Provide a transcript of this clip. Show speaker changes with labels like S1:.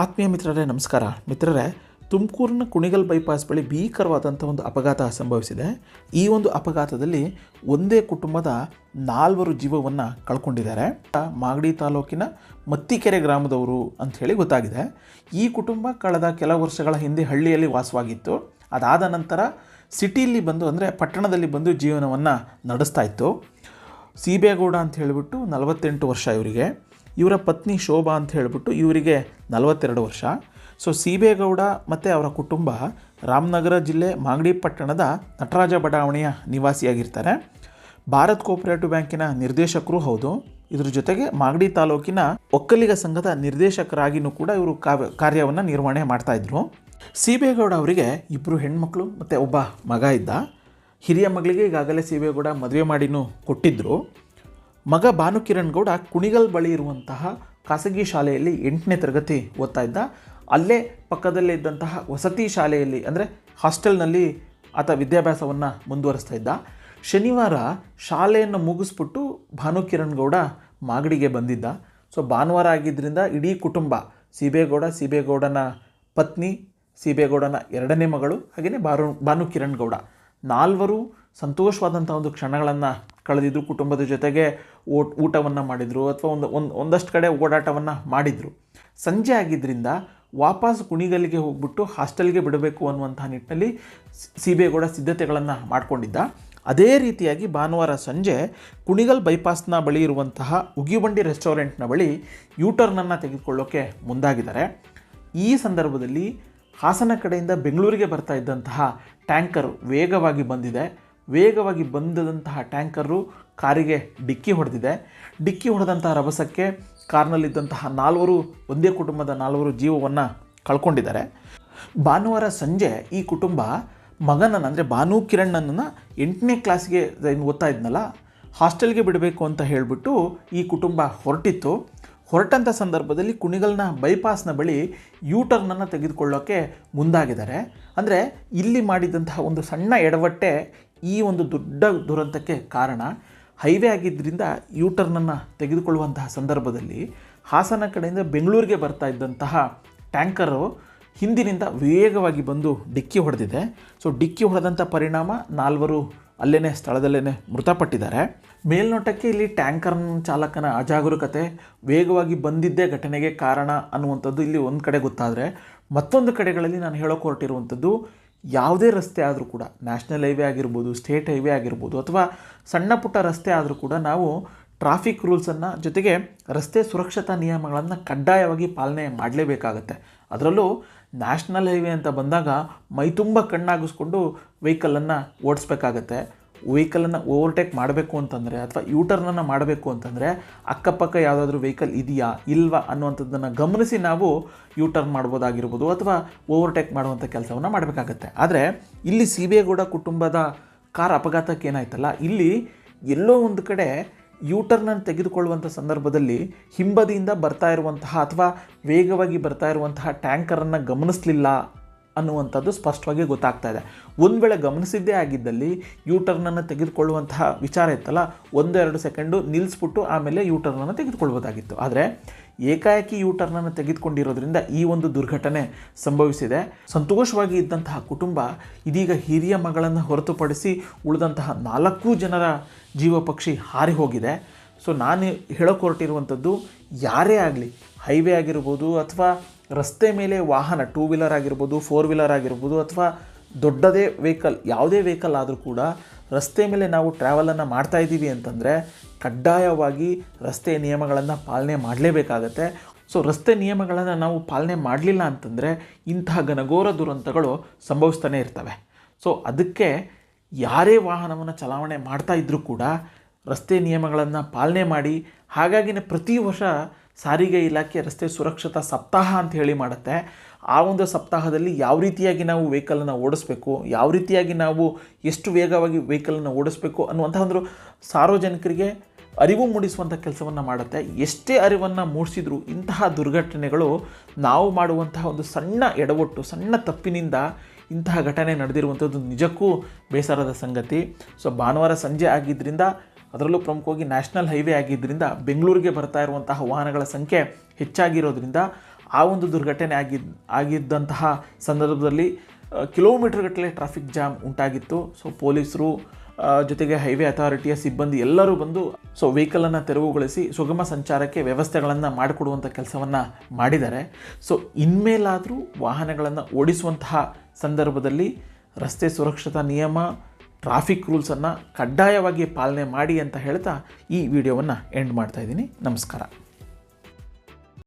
S1: ಆತ್ಮೀಯ ಮಿತ್ರರೇ, ನಮಸ್ಕಾರ. ಮಿತ್ರರೇ, ತುಮಕೂರಿನ ಕುಣಿಗಲ್ ಬೈಪಾಸ್ ಬಳಿ ಭೀಕರವಾದಂಥ ಒಂದು ಅಪಘಾತ ಸಂಭವಿಸಿದೆ. ಈ ಒಂದು ಅಪಘಾತದಲ್ಲಿ ಒಂದೇ ಕುಟುಂಬದ ನಾಲ್ವರು ಜೀವವನ್ನು ಕಳ್ಕೊಂಡಿದ್ದಾರೆ. ಮಾಗಡಿ ತಾಲೂಕಿನ ಮತ್ತಿಕೆರೆ ಗ್ರಾಮದವರು ಅಂತ ಹೇಳಿ ಗೊತ್ತಾಗಿದೆ. ಈ ಕುಟುಂಬ ಕಳೆದ ಕೆಲ ವರ್ಷಗಳ ಹಿಂದೆ ಹಳ್ಳಿಯಲ್ಲಿ ವಾಸವಾಗಿತ್ತು. ಅದಾದ ನಂತರ ಸಿಟಿಯಲ್ಲಿ ಬಂದು, ಅಂದರೆ ಪಟ್ಟಣದಲ್ಲಿ ಬಂದು ಜೀವನವನ್ನು ನಡೆಸ್ತಾ ಇತ್ತು. ಸೀಬೇಗೌಡ ಅಂತ ಹೇಳಿಬಿಟ್ಟು ನಲವತ್ತೆಂಟು ವರ್ಷ ಇವರಿಗೆ. ಇವರ ಪತ್ನಿ ಶೋಭಾ ಅಂತ ಹೇಳಿಬಿಟ್ಟು ಇವರಿಗೆ ನಲವತ್ತೆರಡು ವರ್ಷ. ಸೊ ಸೀಬೇಗೌಡ ಮತ್ತು ಅವರ ಕುಟುಂಬ ರಾಮನಗರ ಜಿಲ್ಲೆ ಮಾಗಡಿ ಪಟ್ಟಣದ ನಟರಾಜ ಬಡಾವಣೆಯ ನಿವಾಸಿಯಾಗಿರ್ತಾರೆ. ಭಾರತ್ ಕೋಆಪರೇಟಿವ್ ಬ್ಯಾಂಕಿನ ನಿರ್ದೇಶಕರು ಹೌದು. ಇದ್ರ ಜೊತೆಗೆ ಮಾಗಡಿ ತಾಲೂಕಿನ ಒಕ್ಕಲಿಗ ಸಂಘದ ನಿರ್ದೇಶಕರಾಗಿಯೂ ಕೂಡ ಇವರು ಕಾರ್ಯವನ್ನು ನಿರ್ವಹಣೆ ಮಾಡ್ತಾಯಿದ್ರು ಸೀಬೇಗೌಡ ಅವರಿಗೆ ಇಬ್ಬರು ಹೆಣ್ಮಕ್ಳು ಮತ್ತು ಒಬ್ಬ ಮಗ ಇದ್ದ. ಹಿರಿಯ ಮಗಳಿಗೆ ಈಗಾಗಲೇ ಸೀಬೇಗೌಡ ಮದುವೆ ಮಾಡಿನೂ ಕೊಟ್ಟಿದ್ದರು ಮಗ ಭಾನುಕಿರಣ್ ಗೌಡ ಕುಣಿಗಲ್ ಬಳಿ ಇರುವಂತಹ ಖಾಸಗಿ ಶಾಲೆಯಲ್ಲಿ ಎಂಟನೇ ತರಗತಿ ಓದ್ತಾ ಇದ್ದ. ಅಲ್ಲೇ ಪಕ್ಕದಲ್ಲೇ ಇದ್ದಂತಹ ವಸತಿ ಶಾಲೆಯಲ್ಲಿ, ಅಂದರೆ ಹಾಸ್ಟೆಲ್ನಲ್ಲಿ ಆತ ವಿದ್ಯಾಭ್ಯಾಸವನ್ನು ಮುಂದುವರಿಸ್ತಾ ಇದ್ದ. ಶನಿವಾರ ಶಾಲೆಯನ್ನು ಮುಗಿಸ್ಬಿಟ್ಟು ಭಾನುಕಿರಣ್ ಗೌಡ ಮಾಗಡಿಗೆ ಬಂದಿದ್ದ. ಸೊ ಭಾನುವಾರ ಆಗಿದ್ದರಿಂದ ಇಡೀ ಕುಟುಂಬ, ಸೀಬೇಗೌಡ, ಸೀಬೇಗೌಡನ ಪತ್ನಿ, ಸೀಬೇಗೌಡನ ಎರಡನೇ ಮಗಳು ಹಾಗೆಯೇ ಬಾರು ಭಾನುಕಿರಣ್ ಗೌಡ ನಾಲ್ವರು ಸಂತೋಷವಾದಂಥ ಒಂದು ಕ್ಷಣಗಳನ್ನು ಕಳೆದಿದ್ರು ಕುಟುಂಬದ ಜೊತೆಗೆ ಓಟ್ ಊಟವನ್ನು ಮಾಡಿದರು ಅಥವಾ ಒಂದು ಒಂದು ಒಂದಷ್ಟು ಕಡೆ ಓಡಾಟವನ್ನು ಮಾಡಿದರು. ಸಂಜೆ ಆಗಿದ್ದರಿಂದ ವಾಪಸ್ ಕುಣಿಗಲ್ಲಿಗೆ ಹೋಗ್ಬಿಟ್ಟು ಹಾಸ್ಟೆಲ್ಗೆ ಬಿಡಬೇಕು ಅನ್ನುವಂಥ ನಿಟ್ಟಿನಲ್ಲಿ ಸೀಬೇಗೌಡ ಸಿದ್ಧತೆಗಳನ್ನು ಮಾಡಿಕೊಂಡಿದ್ದ. ಅದೇ ರೀತಿಯಾಗಿ ಭಾನುವಾರ ಸಂಜೆ ಕುಣಿಗಲ್ ಬೈಪಾಸ್ನ ಬಳಿ ಇರುವಂತಹ ಉಗಿಬಂಡಿ ರೆಸ್ಟೋರೆಂಟ್ನ ಬಳಿ ಯೂಟರ್ನನ್ನು ತೆಗೆದುಕೊಳ್ಳೋಕ್ಕೆ ಮುಂದಾಗಿದ್ದಾರೆ. ಈ ಸಂದರ್ಭದಲ್ಲಿ ಹಾಸನ ಕಡೆಯಿಂದ ಬೆಂಗಳೂರಿಗೆ ಬರ್ತಾ ಇದ್ದಂತಹ ಟ್ಯಾಂಕರ್ ವೇಗವಾಗಿ ಬಂದಿದೆ. ವೇಗವಾಗಿ ಬಂದಂತಹ ಟ್ಯಾಂಕರು ಕಾರಿಗೆ ಡಿಕ್ಕಿ ಹೊಡೆದಿದೆ. ಡಿಕ್ಕಿ ಹೊಡೆದಂತಹ ರಭಸಕ್ಕೆ ಕಾರ್ನಲ್ಲಿದ್ದಂತಹ ನಾಲ್ವರು, ಒಂದೇ ಕುಟುಂಬದ ನಾಲ್ವರು ಜೀವವನ್ನು ಕಳ್ಕೊಂಡಿದ್ದಾರೆ. ಭಾನುವಾರ ಸಂಜೆ ಈ ಕುಟುಂಬ ಮಗನನ್ನು, ಅಂದರೆ ಭಾನು ಕಿರಣ್ಣನನ್ನು ಎಂಟನೇ ಕ್ಲಾಸ್ಗೆ ಓದ್ತಾ ಇದ್ನಲ್ಲ, ಹಾಸ್ಟೆಲ್ಗೆ ಬಿಡಬೇಕು ಅಂತ ಹೇಳಿಬಿಟ್ಟು ಈ ಕುಟುಂಬ ಹೊರಟಿತ್ತು. ಹೊರಟಂಥ ಸಂದರ್ಭದಲ್ಲಿ ಕುಣಿಗಲ್ನ ಬೈಪಾಸ್ನ ಬಳಿ ಯೂಟರ್ನನ್ನು ತೆಗೆದುಕೊಳ್ಳೋಕ್ಕೆ ಮುಂದಾಗಿದ್ದಾರೆ. ಅಂದರೆ ಇಲ್ಲಿ ಮಾಡಿದಂತಹ ಒಂದು ಸಣ್ಣ ಎಡವಟ್ಟೆ ಈ ಒಂದು ದೊಡ್ಡ ದುರಂತಕ್ಕೆ ಕಾರಣ. ಹೈವೇ ಆಗಿದ್ದರಿಂದ ಯೂಟರ್ನನ್ನು ತೆಗೆದುಕೊಳ್ಳುವಂತಹ ಸಂದರ್ಭದಲ್ಲಿ ಹಾಸನ ಕಡೆಯಿಂದ ಬೆಂಗಳೂರಿಗೆ ಬರ್ತಾ ಇದ್ದಂತಹ ಟ್ಯಾಂಕರು ಹಿಂದಿನಿಂದ ವೇಗವಾಗಿ ಬಂದು ಡಿಕ್ಕಿ ಹೊಡೆದಿದೆ. ಸೊ ಡಿಕ್ಕಿ ಹೊಡೆದಂಥ ಪರಿಣಾಮ ನಾಲ್ವರು ಅಲ್ಲೇ ಸ್ಥಳದಲ್ಲೇ ಮೃತಪಟ್ಟಿದ್ದಾರೆ. ಮೇಲ್ನೋಟಕ್ಕೆ ಇಲ್ಲಿ ಟ್ಯಾಂಕರ್ ಚಾಲಕನ ಅಜಾಗರೂಕತೆ ವೇಗವಾಗಿ ಬಂದಿದ್ದೇ ಘಟನೆಗೆ ಕಾರಣ ಅನ್ನುವಂಥದ್ದು ಇಲ್ಲಿ ಒಂದು ಕಡೆ ಗೊತ್ತಾದರೆ, ಮತ್ತೊಂದು ಕಡೆಗಳಲ್ಲಿ ನಾನು ಹೇಳೋಕೆ ಹೊರಟಿರುವಂಥದ್ದು ಯಾವುದೇ ರಸ್ತೆ ಆದರೂ ಕೂಡ, ನ್ಯಾಷನಲ್ ಹೈವೇ ಆಗಿರ್ಬೋದು, ಸ್ಟೇಟ್ ಹೈವೇ ಆಗಿರ್ಬೋದು, ಅಥವಾ ಸಣ್ಣ ಪುಟ್ಟ ರಸ್ತೆ ಆದರೂ ಕೂಡ ನಾವು ಟ್ರಾಫಿಕ್ ರೂಲ್ಸನ್ನು ಜೊತೆಗೆ ರಸ್ತೆ ಸುರಕ್ಷತಾ ನಿಯಮಗಳನ್ನು ಕಡ್ಡಾಯವಾಗಿ ಪಾಲನೆ ಮಾಡಲೇಬೇಕಾಗತ್ತೆ. ಅದರಲ್ಲೂ ನ್ಯಾಷನಲ್ ಹೈವೇ ಅಂತ ಬಂದಾಗ ಮೈ ತುಂಬ ಕಣ್ಣಾಗಿಸ್ಕೊಂಡು ವೆಹಿಕಲನ್ನು ಓಡಿಸ್ಬೇಕಾಗತ್ತೆ. ವೆಹಿಕಲನ್ನು ಓವರ್ಟೇಕ್ ಮಾಡಬೇಕು ಅಂತಂದರೆ ಅಥವಾ ಯೂಟರ್ನನ್ನು ಮಾಡಬೇಕು ಅಂತಂದರೆ ಅಕ್ಕಪಕ್ಕ ಯಾವುದಾದ್ರೂ ವೆಹಿಕಲ್ ಇದೆಯಾ, ಇಲ್ವಾ ಅನ್ನುವಂಥದ್ದನ್ನು ಗಮನಿಸಿ ನಾವು ಯೂಟರ್ನ್ ಮಾಡ್ಬೋದಾಗಿರ್ಬೋದು ಅಥವಾ ಓವರ್ಟೇಕ್ ಮಾಡುವಂಥ ಕೆಲಸವನ್ನು ಮಾಡಬೇಕಾಗತ್ತೆ. ಆದರೆ ಇಲ್ಲಿ ಸಿ ಬಿ ಕುಟುಂಬದ ಕಾರ್ ಅಪಘಾತಕ್ಕೆ ಏನಾಯ್ತಲ್ಲ ಇಲ್ಲಿ ಎಲ್ಲೋ ಒಂದು ಕಡೆ ಯೂಟರ್ನನ್ನು ತೆಗೆದುಕೊಳ್ಳುವಂಥ ಸಂದರ್ಭದಲ್ಲಿ ಹಿಂಬದಿಯಿಂದ ಬರ್ತಾ ಇರುವಂತಹ ಅಥವಾ ವೇಗವಾಗಿ ಬರ್ತಾ ಇರುವಂತಹ ಟ್ಯಾಂಕರನ್ನು ಗಮನಿಸಲಿಲ್ಲ. ಅನ್ನುವಂಥದ್ದು ಸ್ಪಷ್ಟವಾಗಿ ಗೊತ್ತಾಗ್ತಾ ಇದೆ. ಒಂದು ವೇಳೆ ಗಮನಿಸಿದ್ದೇ ಆಗಿದ್ದಲ್ಲಿ ಯೂಟರ್ನನ್ನು ತೆಗೆದುಕೊಳ್ಳುವಂತಹ ವಿಚಾರ ಇತ್ತಲ್ಲ, ಒಂದೆರಡು ಸೆಕೆಂಡು ನಿಲ್ಲಿಸ್ಬಿಟ್ಟು ಆಮೇಲೆ ಯೂಟರ್ನನ್ನು ತೆಗೆದುಕೊಳ್ಬೋದಾಗಿತ್ತು. ಆದರೆ ಏಕಾಏಕಿ ಯೂಟರ್ನನ್ನು ತೆಗೆದುಕೊಂಡಿರೋದ್ರಿಂದ ಈ ಒಂದು ದುರ್ಘಟನೆ ಸಂಭವಿಸಿದೆ. ಸಂತೋಷವಾಗಿ ಇದ್ದಂತಹ ಕುಟುಂಬ ಇದೀಗ ಹಿರಿಯ ಮಗಳನ್ನು ಹೊರತುಪಡಿಸಿ ಉಳಿದಂತಹ ನಾಲ್ಕು ಜನರ ಜೀವಪಕ್ಷಿ ಹಾರಿ ಹೋಗಿದೆ. ಸೊ ನಾನು ಹೇಳೋಕೆ ಹೊರಟಿರುವಂಥದ್ದು ಯಾರೇ ಆಗಲಿ ಹೈವೇ ಆಗಿರ್ಬೋದು ಅಥವಾ ರಸ್ತೆ ಮೇಲೆ ವಾಹನ ಟೂ ವೀಲರ್ ಆಗಿರ್ಬೋದು ಫೋರ್ ವೀಲರ್ ಆಗಿರ್ಬೋದು ಅಥವಾ ದೊಡ್ಡದೇ ವೆಹಿಕಲ್ ಯಾವುದೇ ವೆಹಿಕಲ್ ಆದರೂ ಕೂಡ ರಸ್ತೆ ಮೇಲೆ ನಾವು ಟ್ರಾವೆಲನ್ನು ಮಾಡ್ತಾ ಇದ್ದೀವಿ ಅಂತಂದರೆ ಕಡ್ಡಾಯವಾಗಿ ರಸ್ತೆ ನಿಯಮಗಳನ್ನು ಪಾಲನೆ ಮಾಡಲೇಬೇಕಾಗತ್ತೆ. ಸೊ ರಸ್ತೆ ನಿಯಮಗಳನ್ನು ನಾವು ಪಾಲನೆ ಮಾಡಲಿಲ್ಲ ಅಂತಂದರೆ ಇಂತಹ ಘನಘೋರ ದುರಂತಗಳು ಸಂಭವಿಸ್ತಾನೆ ಇರ್ತವೆ. ಸೊ ಅದಕ್ಕೆ ಯಾರೇ ವಾಹನವನ್ನು ಚಲಾವಣೆ ಮಾಡ್ತಾ ಇದ್ದರೂ ಕೂಡ ರಸ್ತೆ ನಿಯಮಗಳನ್ನು ಪಾಲನೆ ಮಾಡಿ, ಹಾಗಾಗಿನೇ ಪ್ರತಿ ವರ್ಷ ಸಾರಿಗೆ ಇಲಾಖೆ ರಸ್ತೆ ಸುರಕ್ಷತಾ ಸಪ್ತಾಹ ಅಂತ ಹೇಳಿ ಮಾಡುತ್ತೆ. ಆ ಒಂದು ಸಪ್ತಾಹದಲ್ಲಿ ಯಾವ ರೀತಿಯಾಗಿ ನಾವು ವೆಹಿಕಲನ್ನು ಓಡಿಸ್ಬೇಕು, ಯಾವ ರೀತಿಯಾಗಿ ನಾವು ಎಷ್ಟು ವೇಗವಾಗಿ ವೆಹಿಕಲನ್ನು ಓಡಿಸ್ಬೇಕು ಅನ್ನುವಂಥ ಒಂದು ಸಾರ್ವಜನಿಕರಿಗೆ ಅರಿವು ಮೂಡಿಸುವಂಥ ಕೆಲಸವನ್ನು ಮಾಡುತ್ತೆ. ಎಷ್ಟೇ ಅರಿವನ್ನು ಮೂಡಿಸಿದ್ರು ಇಂತಹ ದುರ್ಘಟನೆಗಳು ನಾವು ಮಾಡುವಂತಹ ಒಂದು ಸಣ್ಣ ಎಡವಟ್ಟು, ಸಣ್ಣ ತಪ್ಪಿನಿಂದ ಇಂತಹ ಘಟನೆ ನಡೆದಿರುವಂಥದ್ದು ನಿಜಕ್ಕೂ ಬೇಸರದ ಸಂಗತಿ. ಸೊ ಭಾನುವಾರ ಸಂಜೆ ಆಗಿದ್ದರಿಂದ ಅದರಲ್ಲೂ ಪ್ರಮುಖವಾಗಿ ನ್ಯಾಷನಲ್ ಹೈವೇ ಆಗಿದ್ದರಿಂದ ಬೆಂಗಳೂರಿಗೆ ಬರ್ತಾ ಇರುವಂತಹ ವಾಹನಗಳ ಸಂಖ್ಯೆ ಹೆಚ್ಚಾಗಿರೋದ್ರಿಂದ ಆ ಒಂದು ದುರ್ಘಟನೆ ಆಗಿದ್ದ ಆಗಿದ್ದಂತಹ ಸಂದರ್ಭದಲ್ಲಿ ಕಿಲೋಮೀಟರ್ಗಟ್ಟಲೆ ಟ್ರಾಫಿಕ್ ಜಾಮ್ ಉಂಟಾಗಿತ್ತು. ಸೊ ಪೊಲೀಸರು ಜೊತೆಗೆ ಹೈವೇ ಅಥಾರಿಟಿಯ ಸಿಬ್ಬಂದಿ ಎಲ್ಲರೂ ಬಂದು ಸೊ ವೆಹಿಕಲನ್ನು ತೆರವುಗೊಳಿಸಿ ಸುಗಮ ಸಂಚಾರಕ್ಕೆ ವ್ಯವಸ್ಥೆಗಳನ್ನು ಮಾಡಿಕೊಡುವಂಥ ಕೆಲಸವನ್ನು ಮಾಡಿದ್ದಾರೆ. ಸೊ ಇನ್ಮೇಲಾದರೂ ವಾಹನಗಳನ್ನು ಓಡಿಸುವಂತಹ ಸಂದರ್ಭದಲ್ಲಿ ರಸ್ತೆ ಸುರಕ್ಷತಾ ನಿಯಮ ಟ್ರಾಫಿಕ್ ರೂಲ್ಸನ್ನು ಕಡ್ಡಾಯವಾಗಿ ಪಾಲನೆ ಮಾಡಿ ಅಂತ ಹೇಳ್ತಾ ಈ ವಿಡಿಯೋವನ್ನು ಎಂಡ್ ಮಾಡ್ತಾ ಇದ್ದೀನಿ. ನಮಸ್ಕಾರ.